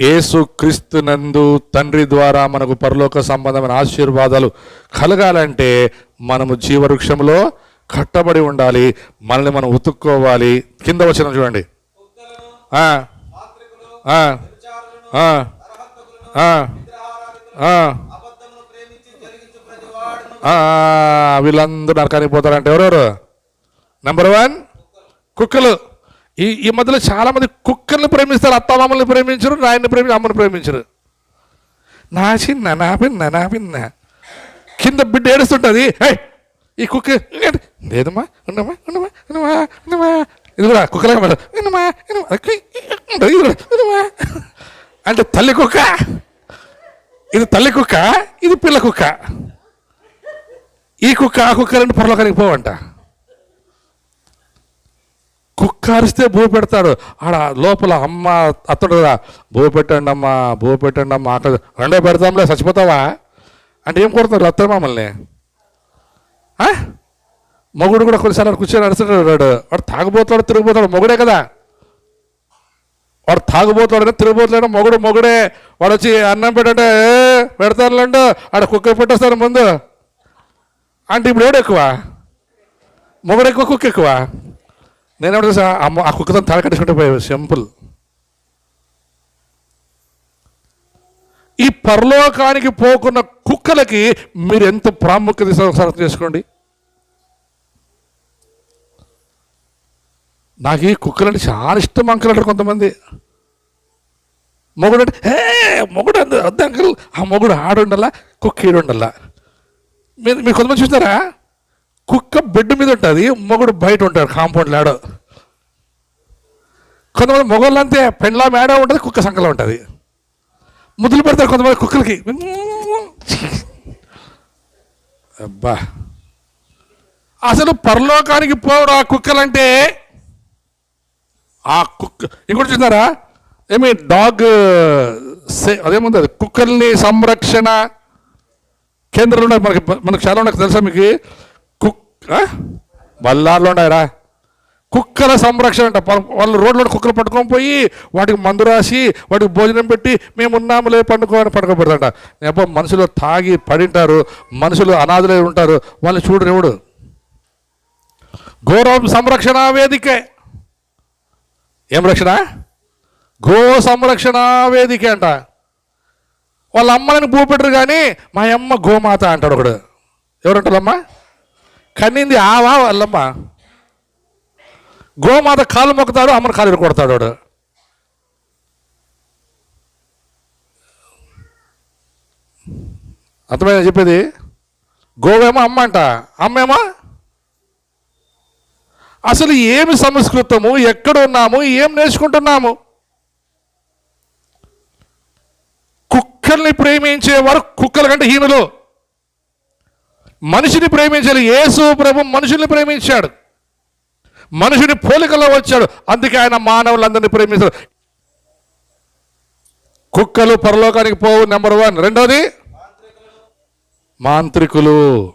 యేసు క్రీస్తునందు తండ్రి ద్వారా మనకు పరలోక సంబంధమైన ఆశీర్వాదాలు కలగాలంటే మనము జీవవృక్షంలో కట్టబడి ఉండాలి మనల్ని మనం ఉతుక్కోవాలి. కింద వచ్చిన చూడండి. వీళ్ళందరూ నరకానికి పోతారంటే ఎవరెవరు? నెంబర్ వన్ కుక్కలు. ఈ ఈ మధ్యలో చాలా మంది కుక్కల్ని ప్రేమిస్తారు అత్తమామల్ని ప్రేమించరు నాయన్ని ప్రేమి అమ్మని ప్రేమించరు. నా చిన్న నా పిన్న నా పిన్న. కింద బిడ్డ ఏడుస్తుంటుంది. ఈ కుక్క లేదమ్మా ఉండమ్మా ఉండమ్మా ఉండమ్మా ఉండమ్మా. ఇది కూడా కుక్కలాగా ఉండమ్మా ఉండదు, ఇది ఉండమ్మా. అంటే తల్లి కుక్క. ఇది తల్లి కుక్క ఇది పిల్ల కుక్క. ఈ కుక్క ఆ కుక్క రెండు పొరలోకానికి పోవంట. కుక్క అరిస్తే భూ పెడతాడు. ఆడ లోపల అమ్మ అత్తడు భూ పెట్టండి అమ్మ భూ పెట్టండి అమ్మ అక్కడ రెండో పెడతాంలే చచ్చిపోతావా? అంటే ఏం కొడతారు అత్తరు మమ్మల్ని? ఆ? మొగుడు కూడా కొన్నిసార్లు కూర్చొని నడుస్తున్నాడు వాడు. వాడు తాగుబోతాడు తిరిగిపోతాడు మొగుడే కదా. వాడు తాగుబోతాడు తిరిగిపోతాడు మొగుడు మొగుడే. వాడు వచ్చి అన్నం పెట్టంటే "ఏ, పెడతానులేండు ఆడ కుక్క పెట్టేస్తాను ముందు. అంటే ఇప్పుడు ఎవడు ఎక్కువ? మొగుడు ఎక్కువ కుక్క ఎక్కువ? నేనేమో తెలుసా అమ్మ ఆ కుక్కతో తల కట్టుకుంటే పోయావు సింపుల్. ఈ పరలోకానికి పోకున్న కుక్కలకి మీరు ఎంత ప్రాముఖ్యత ఇస్తారో ఒకసారి అర్థం చేసుకోండి. నాకు ఈ కుక్కలంటే చాలా ఇష్టం అంకుల్ అంటారు కొంతమంది. మొగుడు అంటే హే మొగుడు అందు వద్దు అంకుల్. ఆ మొగుడు ఆడుండలా కుక్క ఈడుండలా మీరు మీరు కొంతమంది చూస్తారా కుక్క బెడ్ మీద ఉంటుంది మొగుడు బయట ఉంటాడు కాంపౌండ్ లాడో. కొంతమంది మొగోళ్ళు అంతే పెండ్లా మేడ ఉంటుంది కుక్క సంకలో ఉంటుంది. ముద్దులు పెడతారు కొంతమంది కుక్కలకి. అబ్బా. అసలు పరలోకానికి పోరు ఆ కుక్కలంటే? ఆ కుక్క ఇంకోటి చూసారా? ఏమి డాగ్ సే- అదేముంది అది? కుక్కల్ని సంరక్షణ కేంద్రాలు ఉన్నాయి మనకి మనకు చాలా ఉన్నాయి తెలుసా మీకు? బల్లార్లు ఉన్నాయరా కుక్కల సంరక్షణ అంట. వాళ్ళు రోడ్లో కుక్కలు పట్టుకొని పోయి వాటికి మందు రాసి వాటికి భోజనం పెట్టి మేము ఉన్నాములే పండుకోని పడుకోబెడతాంట నేప మనుషులు తాగి పడింటారు. మనుషులు అనాథులై ఉంటారు. వాళ్ళని చూడరు గౌరవం సంరక్షణ వేదికే. ఏం రక్షణ? గో సంరక్షణ వేదిక అంట. వాళ్ళ అమ్మని భూపెట్టరు కానీ మా అమ్మ గోమాత అంటాడు ఒకడు. ఎవరంటారమ్మా కన్నింది ఆవా వాళ్ళమ్మ గోమాత కాలు మొక్కుతాడు అమ్మని కాలు కొడతాడు వాడు. అర్థమైనా చెప్పేది? గోవేమో అమ్మ అంట. అమ్మేమో? అసలు ఏమి సంస్కృతము? ఎక్కడ ఉన్నాము? ఏం నేర్చుకుంటున్నాము? కుక్కల్ని ప్రేమించేవారు కుక్కల కంటే హీనులు. మనిషిని ప్రేమించాలి. యేసు ప్రభు మనుషుల్ని ప్రేమించాడు. మనుషుని పోలికలో వచ్చాడు. అందుకే ఆయన మానవులందరినీ ప్రేమించాడు కుక్కలు పరలోకానికి పోవు నెంబర్ వన్ రెండోది? మాంత్రికులు.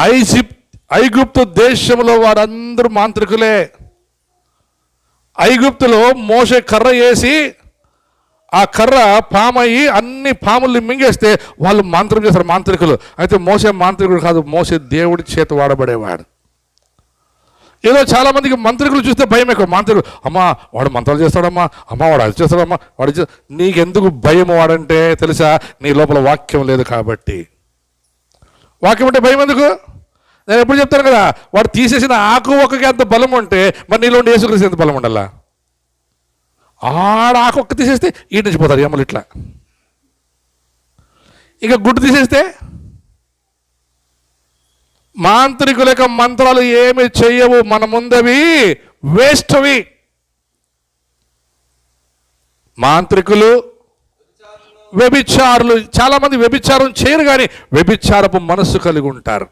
ఐజిప్ ఐగుప్తు దేశంలో వారందరూ మాంత్రికులే. ఐగుప్తులో మోసే కర్ర వేసి ఆ కర్ర పామయ్యి అన్ని పాముల్ని మింగేస్తే వాళ్ళు మాంత్రం చేస్తారు మాంత్రికులు. అయితే మోసే మాంత్రికుడు కాదు మోసే దేవుడి చేత వాడబడేవాడు. ఏదో చాలామందికి మంత్రికులు చూస్తే భయం ఎక్కువ. మాంత్రికులు అమ్మా వాడు మంత్రాలు చేస్తాడమ్మా అమ్మా వాడు అది చేస్తాడమ్మా వాడు నీకెందుకు భయం వాడంటే తెలుసా? నీ లోపల వాక్యం లేదు కాబట్టి. వాక్యం అంటే భయం ఎందుకు? నేను ఎప్పుడు చెప్తాను కదా వాడు తీసేసిన ఆకు ఒక్కకి ఎంత బలం ఉంటే మరి నీలో ఉండి యేసుక్రీస్తు ఎంత బలం ఉండాలా ఆడ ఆకొక్క తీసేస్తే ఈ నుంచి పోతారు ఎమ్మలు ఇట్లా. ఇక గుడ్డు తీసేస్తే మాంత్రికుల యొక్క మంత్రాలు ఏమి చేయవు మన ముందవి వేస్ట్వి మాంత్రికులు వ్యభిచారులు చాలామంది వ్యభిచారం చేయరు కానీ వ్యభిచారపు మనస్సు కలిగి ఉంటారు.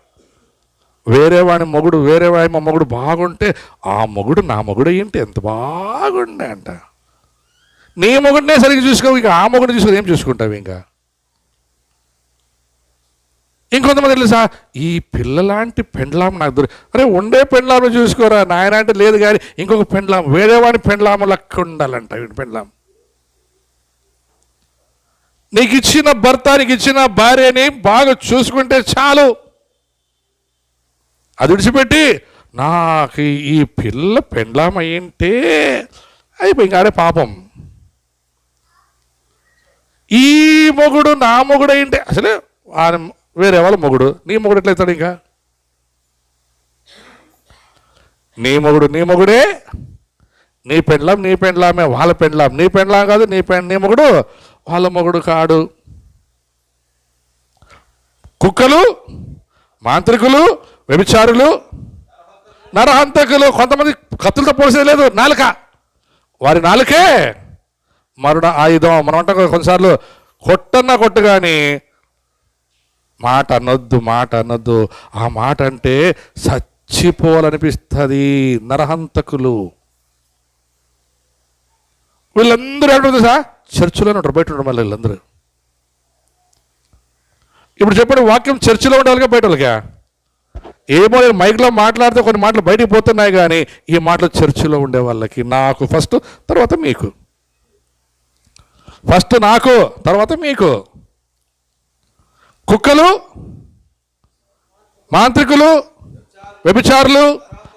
వేరే వాడి మొగుడు వేరే వాడి మా మొగుడు బాగుంటే ఆ మొగుడు నా మొగుడు ఏంటి ఎంత బాగుండే అంట. నీ మొగుడినే సరిగ్గా చూసుకోవు ఇక ఆ మొగుడు చూసుకుని ఏం చూసుకుంటావు ఇంకా? ఇంకొంతమంది తెలుసా ఈ పిల్లలాంటి పెండ్లాం నాకు దొరి అరే ఉండే పెండ్లాము చూసుకోరా నాయన అంటే లేదు కానీ ఇంకొక పెండ్లాం వేరేవాడి పెండ్లాము లెక్క ఉండాలంట వీడి పెండ్లాం నీకు ఇచ్చిన భర్త నీకు ఇచ్చిన భార్యని బాగా చూసుకుంటే చాలు. అది విడిచిపెట్టి నాకు ఈ పిల్ల పెండ్లాం అయ్యింటే అయిపోయి ఇంకాడే పాపం. ఈ మొగుడు నా మొగుడు ఏంటి అసలే ఆయన వేరే వాళ్ళ మొగుడు నీ మొగుడు ఎట్లయితాడు ఇంకా? నీ మొగుడు నీ మొగుడే నీ పెండ్లాం నీ పెండ్లామే వాళ్ళ పెండ్లాం నీ పెండ్లాం కాదు నీ పెండ్ నీ మొగుడు వాళ్ళ మొగుడు కాడు. కుక్కలు మాంత్రికులు వ్యభిచారులు నరహంతకులు కొంతమంది కత్తులతో పోసేది లేదు నాలుక. వారి నాలుకే మరణ ఆయుధం. మనం అంటాం కొన్నిసార్లు కొట్టన్నా కొట్టు కానీ మాట అనొద్దు మాట అనొద్దు ఆ మాట అంటే చచ్చిపోవాలనిపిస్తుంది నరహంతకులు. వీళ్ళందరూ ఎక్కడ తెలుసా? చర్చిలోనే ఉంటారు బయట ఉండడం మళ్ళీ వీళ్ళందరూ. ఇప్పుడు చెప్పాడు వాక్యం చర్చిలో ఉండాలిగా బయట వాళ్ళకా ఏమో నేను మైక్లో మాట్లాడితే కొన్ని మాటలు బయటికి పోతున్నాయి కానీ ఈ మాటలు చర్చిలో ఉండే వాళ్ళకి. నాకు ఫస్ట్ తర్వాత మీకు. ఫస్ట్ నాకు తర్వాత మీకు. కుక్కలు మాంత్రికులు వ్యభిచారులు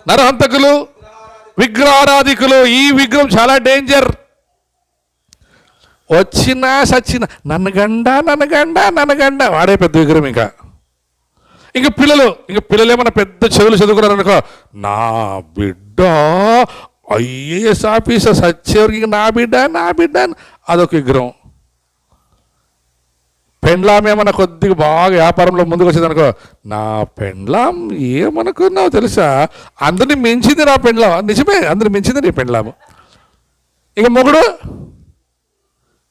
నరహంతకులు విగ్రహారాధికులు ఈ విగ్రహం చాలా డేంజర్. వచ్చినా సచ్చిన నన్నగండ నన్నగండ నన్నగండ వాడే పెద్ద విగ్రహం ఇంకా. ఇంకా పిల్లలు ఇంకా పిల్లలు ఏమన్నా పెద్ద చెవులు చదువుకున్నారనుకో నా బిడ్డ ఐఏఎస్ ఆఫీసర్ సచ్చేవరికి నా బిడ్డ నా బిడ్డ అదొక విగ్రహం. పెండ్లాం ఏమన్నా కొద్దిగా బాగా వ్యాపారంలో ముందుకు వచ్చింది అనుకో నా పెండ్లాం ఏమనుకున్నావు తెలుసా? అందరిని మించింది నా పెండ్లాం. నిజమే అందరిని మించింది నీ పెండ్లాము ఇక మొగుడు?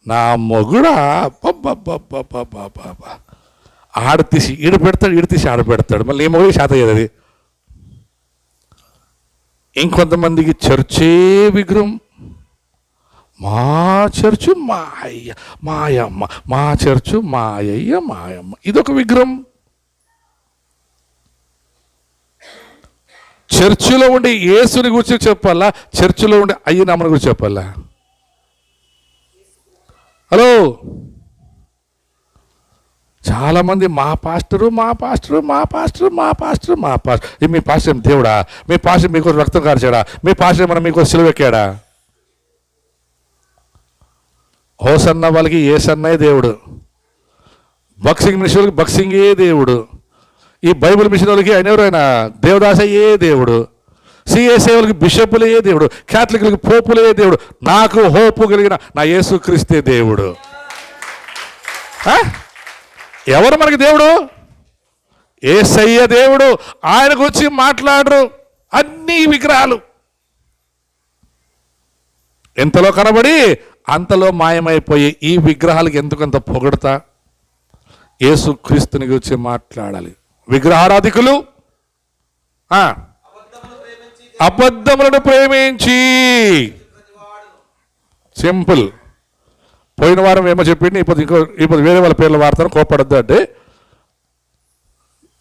నా మొగుడా? బాబా ఆడ తీసి ఈడు పెడతాడు ఈడు తీసి ఆడ పెడతాడు. మళ్ళీ ఏ మొగుడు శాత అయ్యేది అది? ఇంకొంతమందికి చర్చే విగ్రహం. మా చర్చు మా అయ్య మాయమ్మ మా చర్చు మాయయ్య మాయమ్మ. ఇదొక విగ్రహం. చర్చిలో ఉండే యేసుని గురించి చెప్పాలా? చర్చిలో ఉండే అయ్యి నమ్మని గురించి చెప్పాలా? హలో? చాలామంది మా పాస్టరు మా పాస్టరు మా పాస్టరు మా పాస్టరు మా పాస్టర్. మీ పాస్టర్ దేవుడా? మీ పాస్టర్ మీకు రక్తం కార్చాడా? మీ పాస్టర్ మనం మీకు సిలువెక్కాడా హోసన్న వాళ్ళకి ఏ సన్నయ్య దేవుడు? బక్సింగ్ మిషన్ వాళ్ళకి బక్సింగే దేవుడు. ఈ బైబిల్ మిషన్ వాళ్ళకి ఆయన ఎవరైనా దేవదాసయ్యే దేవుడు. సిఎస్ఏ వాళ్ళకి బిషప్పులే దేవుడు. క్యాథలిక్లకి పోపులే దేవుడు. నాకు హోపు కలిగిన నా యేసు క్రీస్తే దేవుడు. ఆ? ఎవరు మనకి దేవుడు? ఏసయ్య దేవుడు. ఆయనకు వచ్చి మాట్లాడరు. అన్ని విగ్రహాలు. ఎంతలో కనబడి? అంతలో మాయమైపోయి ఈ విగ్రహాలకు ఎందుకంత పొగడతా? యేసు క్రీస్తుని గురించి మాట్లాడాలి. విగ్రహారాధికులు? అబద్ధములను ప్రేమించి. సింపుల్. పోయిన వారం ఏమో చెప్పింది ఇప్పుడు ఇంకో ఇప్పుడు వేరే వాళ్ళ పేర్లు వాడతాను కోపడద్దు అంటే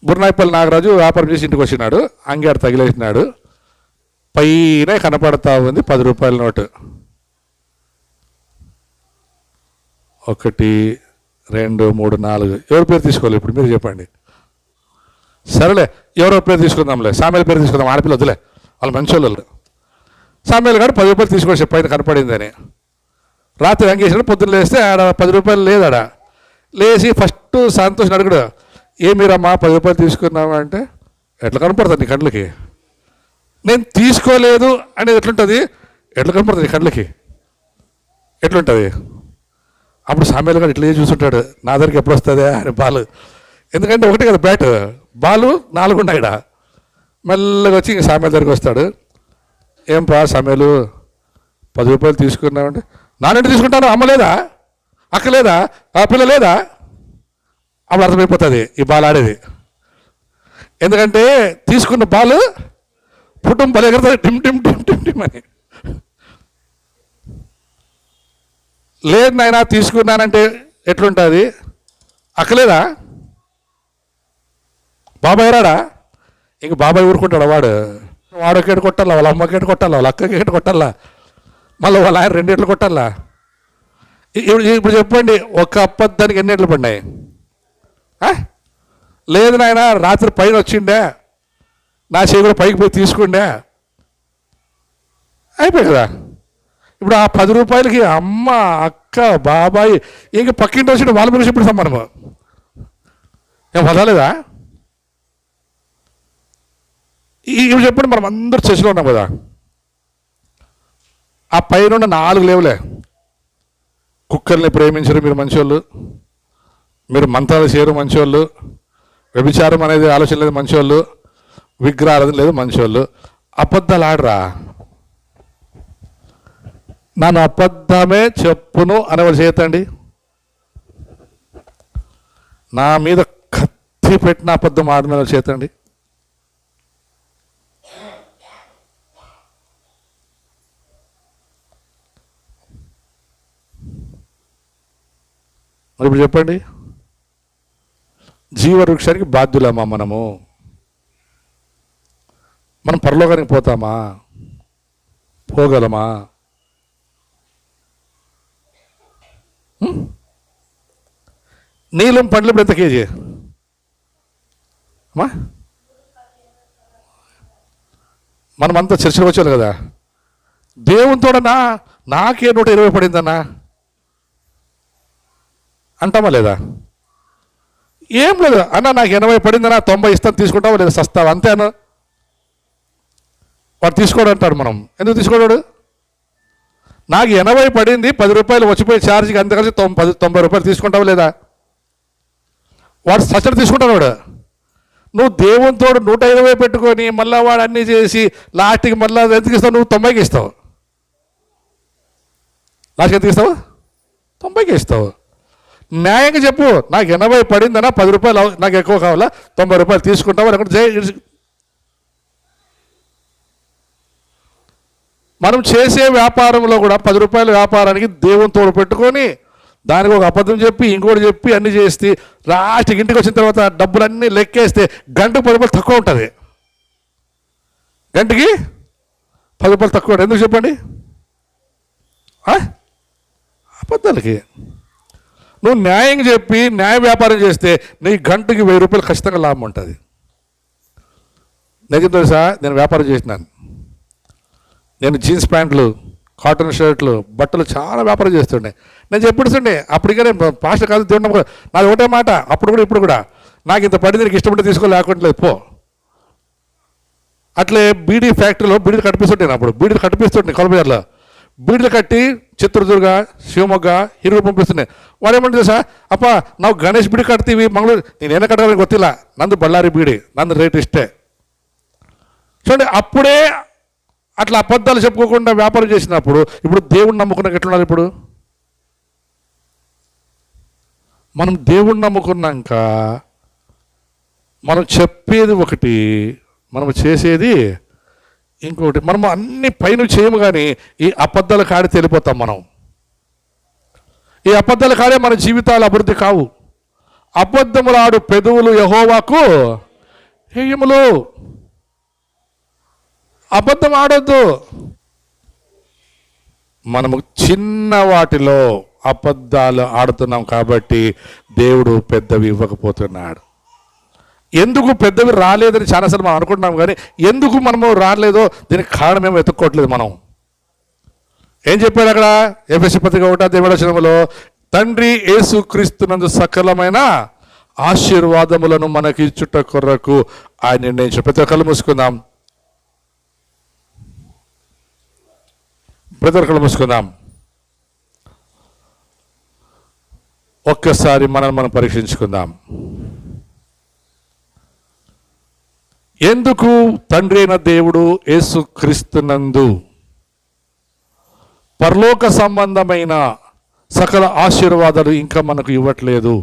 గురునాయపల్లి నాగరాజు వ్యాపారం చేసి ఇంటికి వచ్చినాడు అంగేడు తగిలేసినాడు. పైన కనపడతా ఉంది పది రూపాయల నోటు. ఒకటి రెండు మూడు నాలుగు. ఎవరి పేరు తీసుకోవాలి ఇప్పుడు? మీరు చెప్పండి. సరేలే ఎవరో పేరు తీసుకుందాంలే. సామెల పేరు తీసుకుందాం ఆడపిల్ల వద్దులే. వాళ్ళు మంచి వాళ్ళు సామెలు కాడు పది రూపాయలు తీసుకొచ్చి పైన కనపడిందని. రాత్రి వెంకేశ్వర పొద్దున్న లేస్తే ఆడ పది రూపాయలు లేదు ఆడ లేచి ఫస్ట్ సంతోష్ అడుగుడు ఏమిరమ్మా పది రూపాయలు తీసుకున్నావా? అంటే ఎట్లా కనపడుతుంది నీ కళ్ళకి? నేను తీసుకోలేదు అనేది ఎట్లుంటుంది? ఎట్లా కనపడుతుంది నీ కళ్ళకి? ఎట్లుంటుంది? అప్పుడు సామ్యాలు గారు ఇట్లా చూస్తుంటాడు నా దగ్గరికి ఎప్పుడు వస్తుందా? అని బాలు. ఎందుకంటే ఒకటే కదా బ్యాట్ బాలు నాలుగు ఉన్నాయి ఈడ. మెల్లగా వచ్చి ఇంక సామ్యాల దగ్గరికి వస్తాడు. ఏం పా సామ్యాలు పది రూపాయలు తీసుకున్నామంటే నానంటే తీసుకుంటాను? అమ్మ లేదా? అక్క లేదా? ఆ పిల్ల లేదా? అప్పుడు అర్థమైపోతుంది ఈ బాల్ ఆడేది. ఎందుకంటే తీసుకున్న బాల్ పుట్టం భలే ఎగరుతుంది టిమ్ టిమ్ టిమ్ టిమ్ టిమ్ అని. లేదు నాయన తీసుకున్నానంటే ఎట్లుంటుంది? అక్కలేదా బాబాయ్ రాడా? ఇంక బాబాయ్ ఊరుకుంటాడు వాడు? వాడొకేటి కొట్టాలా వాళ్ళ అమ్మకేటి కొట్టాలా వాళ్ళ అక్కకేటి కొట్టాలా? మళ్ళీ వాళ్ళ ఆయన రెండేట్లు కొట్టాలా? ఇప్పుడు ఇప్పుడు చెప్పండి ఒక అబద్ధానికి ఎన్నిట్లు పడినాయి? లేదు నాయన రాత్రి పైన వచ్చిండే నా చేయి కూడా పైకి పోయి తీసుకుండే. అయిపోయి కదా? ఇప్పుడు ఆ పది రూపాయలకి అమ్మ అక్క బాబాయ్ ఇంక పక్కింటి వచ్చిన వాళ్ళ గురించి ఇప్పుడు సమానము ఏం వదలేదా ఇప్పుడు చెప్పండి మనం అందరూ చర్చలో ఉన్నాం కదా? ఆ పైన నాలుగు లేవులే. కుక్కల్ని ప్రేమించరు మీరు మంచోళ్ళు. మీరు మంత్రాలు చేయరు మంచోళ్ళు. వ్యభిచారం అనేది ఆలోచన లేదు మంచోళ్ళు. విగ్రహారాధన లేదు మంచోళ్ళు. అబద్ధాలు ఆడరా? నన్ను అబద్ధమే చెప్పును అనేవాళ్ళు చేయతండి నా మీద కత్తి పెట్టిన అబద్ధం ఆడిన వాళ్ళు చేతండి మరి ఇప్పుడు చెప్పండి. జీవవృక్షానికి బాధ్యులమా మనము? మనం పరలోకానికి పోతామా? పోగలమా? నీలం పండ్లు ఇప్పుడు ఎంత కేజీ? అమ్మా? మనమంతా చర్చలు వచ్చారు కదా. దేవునితోడన్నా నాకే నూట ఇరవై పడిందన్నా. అంటామా లేదా? ఏం లేదు. అన్న నాకు ఎనభై పడిందన్నా తొంభై ఇస్తాను తీసుకుంటావా లేదా సస్తావా? అంతే అన్న. వాడు తీసుకోడు అంటాడు మనం. ఎందుకు తీసుకోడు? నాకు ఎనభై పడింది పది రూపాయలు వచ్చిపోయి ఛార్జ్కి అంత కలిసి తొం పది తొంభై రూపాయలు తీసుకుంటావా లేదా? వాడు సచ్చడి తీసుకుంటాడు వాడు. నువ్వు దేవునితోడు నూట ఇరవై పెట్టుకొని మళ్ళీ వాడు అన్నీ చేసి లాస్ట్కి మళ్ళీ ఎంతకి ఇస్తావు? నువ్వు తొంభైకి ఇస్తావు. లాస్ట్కి ఎంతకి ఇస్తావు? తొంభైకి ఇస్తావు. న్యాయంగా చెప్పు. నాకు ఎనభై పడిందనా పది రూపాయలు నాకు ఎక్కువ కావాలా? తొంభై రూపాయలు తీసుకుంటావా? లేకుంటే జై మనం చేసే వ్యాపారంలో కూడా పది రూపాయల వ్యాపారానికి దేవుని తోడు పెట్టుకొని దానికి ఒక అబద్ధం చెప్పి ఇంకోటి చెప్పి అన్ని చేస్తే లాస్ట్కి ఇంటికి వచ్చిన తర్వాత డబ్బులన్నీ లెక్కేస్తే గంటకు పది రూపాయలు తక్కువ ఉంటుంది. గంటకి పది రూపాయలు తక్కువ ఉంటుంది. ఎందుకు చెప్పండి? ఆ? అబద్ధాలకి. నువ్వు న్యాయం చెప్పి న్యాయ వ్యాపారం చేస్తే నీ గంటకి వెయ్యి రూపాయలు ఖచ్చితంగా లాభం ఉంటుంది. నిజం తెలుసా? నేను వ్యాపారం చేసినాను. నేను జీన్స్ ప్యాంట్లు కాటన్ షర్ట్లు బట్టలు చాలా వ్యాపారం చేస్తుండే. నేను చెప్పుడుతుండే అప్పటికే నేను పాస్టర్ కాదు తినడం నాది ఒకటే మాట అప్పుడు కూడా ఇప్పుడు కూడా. నాకు ఇంత పడింది నీకు ఇష్టపడి తీసుకో లేకుండా పో. అట్లే బీడీ ఫ్యాక్టరీలో బీడీలు కట్టిస్తుంటే అప్పుడు. బీడీలు కట్టిస్తుంటే కొలబజార్లో బీడీలు కట్టి చిత్రదుర్గ శివమొగ్గ హీరో పంపిస్తుండే వాడేమంటుంది తెలుసా అప్ప నాకు గణేష్ బిడి కడతీవి మంగళూరు నేను ఎన్న కట్టాలని గొత్తిలా నందు బళ్ళారి బీడి నందు రేటు ఇష్టే చూడండి అప్పుడే అట్లా అబద్ధాలు చెప్పుకోకుండా వ్యాపారం చేసినప్పుడు ఇప్పుడు దేవుడు నమ్ముకున్నాక ఎట్లున్నారు ఇప్పుడు మనం దేవుడు నమ్ముకున్నాక మనం చెప్పేది ఒకటి మనం చేసేది ఇంకొకటి మనం అన్ని పైన చేయము కానీ ఈ అబద్ధాల కాడి తెలిపోతాం మనం. ఈ అబద్ధాల కాడే మన జీవితాలు అభివృద్ధి కావు. అబద్ధములాడు పెదవులు యహోవాకు హేయములు. అబద్ధం ఆడొద్దు. మనము చిన్న వాటిలో అబద్ధాలు ఆడుతున్నాం కాబట్టి దేవుడు పెద్దవి ఇవ్వకపోతున్నాడు. ఎందుకు పెద్దవి రాలేదని చాలాసార్లు మనం అనుకుంటున్నాం కానీ ఎందుకు మనము రాలేదో దీనికి కారణం ఏమో వెతుక్కోవట్లేదు మనం. ఏం చెప్పాడు అక్కడ? ఎఫ్ఎస్సి పత్రిక ఒకటా దేవుడచనములో తండ్రి యేసు క్రీస్తునందు సకలమైన ఆశీర్వాదములను మనకి ఇచ్చుట కొరకు ఆయన నిర్ణయించాడు ప్రతి ఒక్కళ్ళు మూసుకుందాం. ప్రతి ఒక్కళ్ళు మూసుకుందాం. ఒక్కసారి మనం మనం పరీక్షించుకుందాం. ఎందుకు తండ్రి అయిన దేవుడు యేసు క్రీస్తునందు పరలోక సంబంధమైన సకల ఆశీర్వాదాలు ఇంకా మనకు ఇవ్వట్లేదు.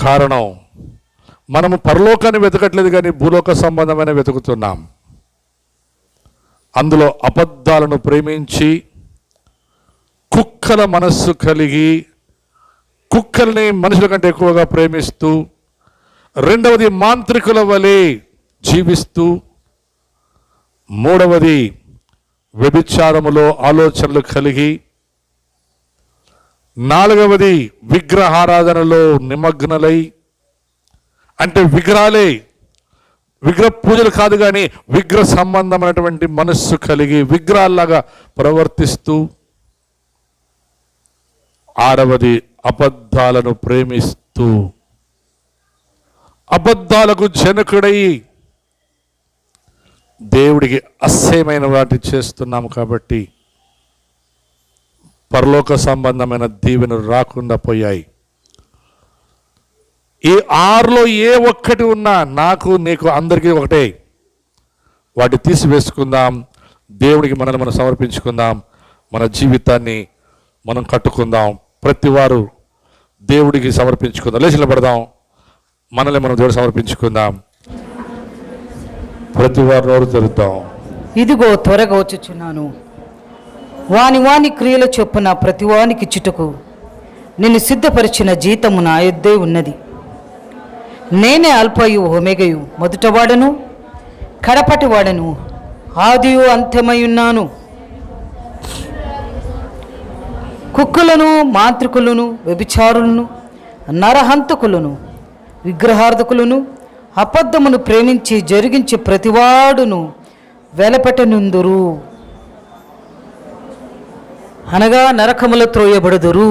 కారణం మనము పరలోకాన్ని వెతకట్లేదు కానీ భూలోక సంబంధమైన వెతుకుతున్నాం. అందులో అబద్ధాలను ప్రేమించి కుక్కల మనస్సు కలిగి కుక్కల్ని మనుషుల కంటే ఎక్కువగా ప్రేమిస్తూ రెండవది మాంత్రికుల వలె జీవిస్తూ మూడవది వ్యభిచారములో ఆలోచనలు కలిగి నాలుగవది విగ్రహారాధనలో నిమగ్నలై అంటే విగ్రహాలే విగ్రహ పూజలు కాదు కానీ విగ్రహ సంబంధమైనటువంటి మనస్సు కలిగి విగ్రహాల్లాగా ప్రవర్తిస్తూ ఆరవది అబద్ధాలను ప్రేమిస్తూ అబద్ధాలకు జనకుడై దేవుడికి అసహ్యమైన వాటి చేస్తున్నాము కాబట్టి పరలోక సంబంధమైన దీవెను రాకుండా పోయాయి. ఈ ఆరులో ఏ ఒక్కటి ఉన్నా నాకు నీకు అందరికీ ఒకటే. వాటి తీసివేసుకుందాం దేవుడికి మనల్ని మనం సమర్పించుకుందాం మన జీవితాన్ని మనం కట్టుకుందాం. ప్రతి వారు దేవుడికి సమర్పించుకుందాం. లేచి నిలబడదాం. మనల్ని మనం దేవుడు సమర్పించుకుందాం. ప్రతి వారు నోరు తెరుద్దాం. ఇదిగో త్వరగా వచ్చుచున్నాను. వాని వాని క్రియల చొప్పున ప్రతివానికి చుటకు నిన్ను సిద్ధపరిచిన జీతము నా యొద్దే ఉన్నది. నేనే అల్పయు హోమేగయు మొదటవాడను కడపటివాడను ఆదియు అంత్యమై ఉన్నాను. కుక్కులను మాంత్రికులను వ్యభిచారులను నరహంతకులను విగ్రహార్థకులను అబద్ధమును ప్రేమించి జరిగించి ప్రతివాడును వెలపెట్టనుందురు. అనగా నరకముల త్రోయబడుదురు.